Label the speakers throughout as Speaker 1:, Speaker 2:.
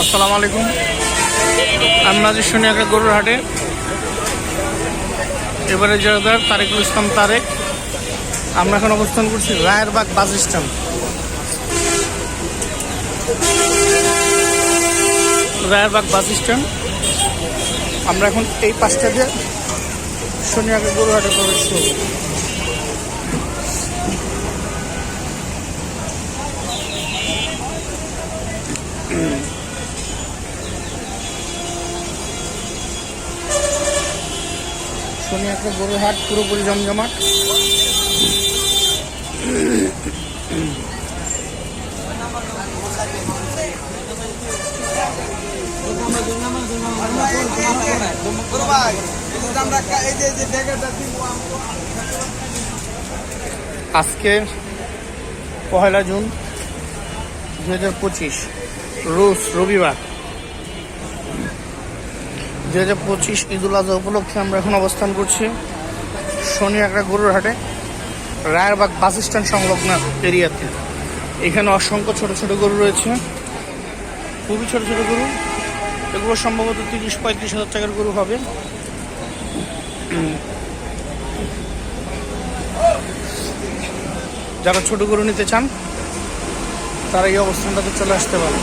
Speaker 1: আসসালামু আলাইকুম। আমি নাজির সোনিয়াকে গরুর হাটে এবারে জয়দার তারেকুল ইসলাম তারেক। আমরা এখন অবস্থান করছি Rayerbagh bus stand. Rayerbagh bus stand. আমরা এখন এই পাঁচটা দিয়ে সোনিয়াকে গরুর হাটে প্রবেশ করব। শনি একটা গরুর হাট পুরোপুরি জমজমাট। আজকে পহেলা জুন দু হাজার পঁচিশ রোজ রবিবার। দু হাজার পঁচিশ ঈদুল আজহা উপলক্ষে আমরা এখন অবস্থান করছি শনি একটা গরুর হাটে, রায়েরবাগ বাস স্ট্যান্ড সংলগ্ন এরিয়াতে। এখানে অসংখ্য ছোট ছোট গরু রয়েছে, খুবই ছোট ছোট গরু। এগুলো সম্ভবত তিরিশ পঁয়ত্রিশ হাজার টাকার গরু হবে। যারা ছোট গরু নিতে চান, তারা এই অবস্থানটাতে চলে আসতে পারে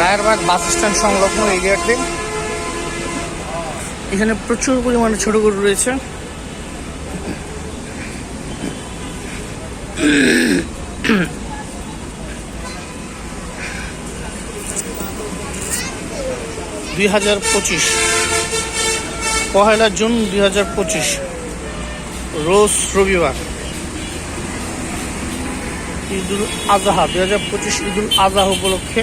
Speaker 1: রায়েরবাগ বাস স্ট্যান্ড সংলগ্ন এরিয়াতে। এখানে প্রচুর পরিমাণে ছোট গরু রয়েছে। দুই হাজার পঁচিশ। পহেলা জুন দুই হাজার পঁচিশ। রোজ রবিবার। ঈদুল আজহা, দুই হাজার পঁচিশ ঈদুল আজহা উপলক্ষে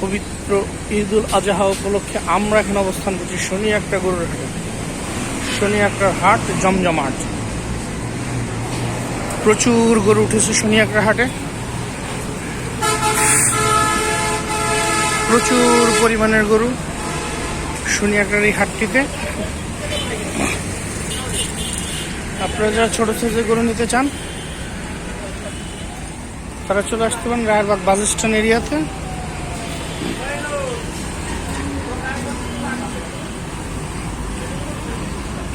Speaker 1: পবিত্র ঈদুল আজহা উপলক্ষে আমরা এখন অবস্থান করছি শনি একটা গরুর হাটে। শনি একটা হাট জমজমাট। প্রচুর গরু উঠেছে শনি একটা হাটে। প্রচুর পরিমাণের গরু শনি একটার এই হাটটিতে। আপনারা যারা ছোট সাইজের গরু নিতে চান, তারা চলে আসতে পারেন রায়েরবাগ বাস স্ট্যান্ড এরিয়াতে।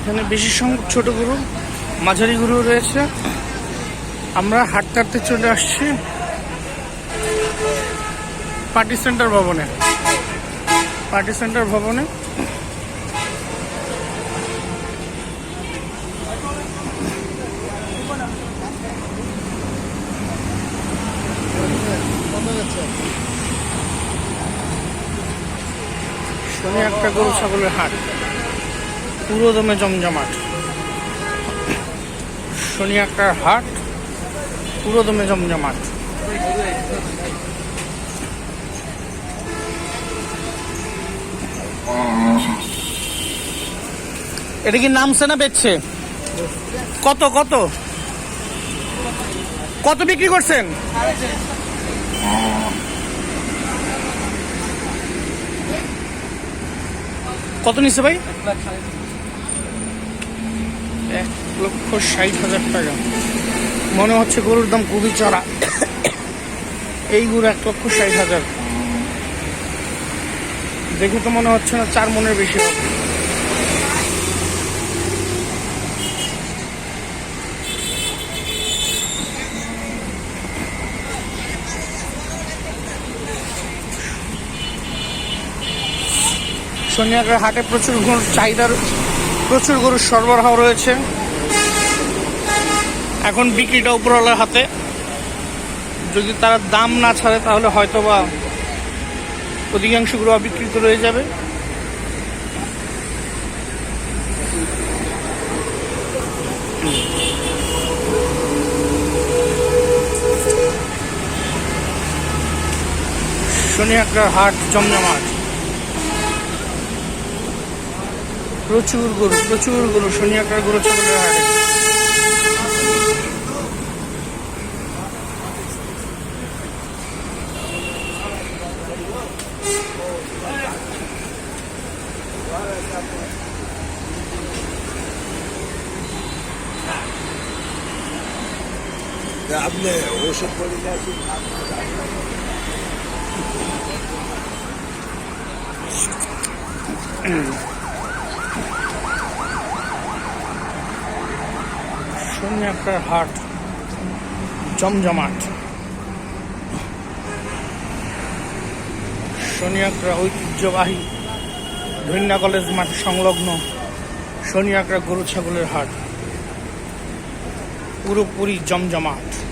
Speaker 1: এখানে বেশি সংখ্যক ছোট গরু, মাঝারি গরু রয়েছে। আমরা হাঁটতে হাঁটতে চলে আসছি পার্টি সেন্টার ভবনে। পার্টি সেন্টার ভবনে। শনি একটা গরু ছাগলের হাট। পুরো দমে জমজমাট। একটা হাট পুরো দমে জমজমাট। এটা কি নামছে না বেচছে? কত কত? কত বিক্রি করছেন? কত নিচ্ছে ভাই? লক্ষ ষাট হাজার টাকা। মনে হচ্ছে গরুর দাম খুবই চড়া এই গরু এক লক্ষ ষাট হাজার। দেখে তো মনে হচ্ছে না চার মনের বেশি হবে। হাটে প্রচুর গরুর চাহিদার, প্রচুর গরুর সরবরাহ রয়েছে। এখন বিক্রিটা উপরওয়ালার হাতে। যদি তারা দাম না ছাড়ে, তাহলে হয়তো বা অধিকাংশ গরু অবিকৃত রয়ে যাবে। শনিয়াকড়ার হাট জমজমাট। প্রচুর গরু প্রচুর গরু শনিয়াকার গরু ছাগলের হাটে।
Speaker 2: আপনি ওষুধ
Speaker 1: শূন্য একটা হাট। জমজমাট। শনিয়াকড়া ঐতিহ্যবাহী ধন্যা কলেজ মাঠ সংলগ্ন শনিয়াকড়া গরু ছাগলের হাট। পুরোপুরি জমজমাট।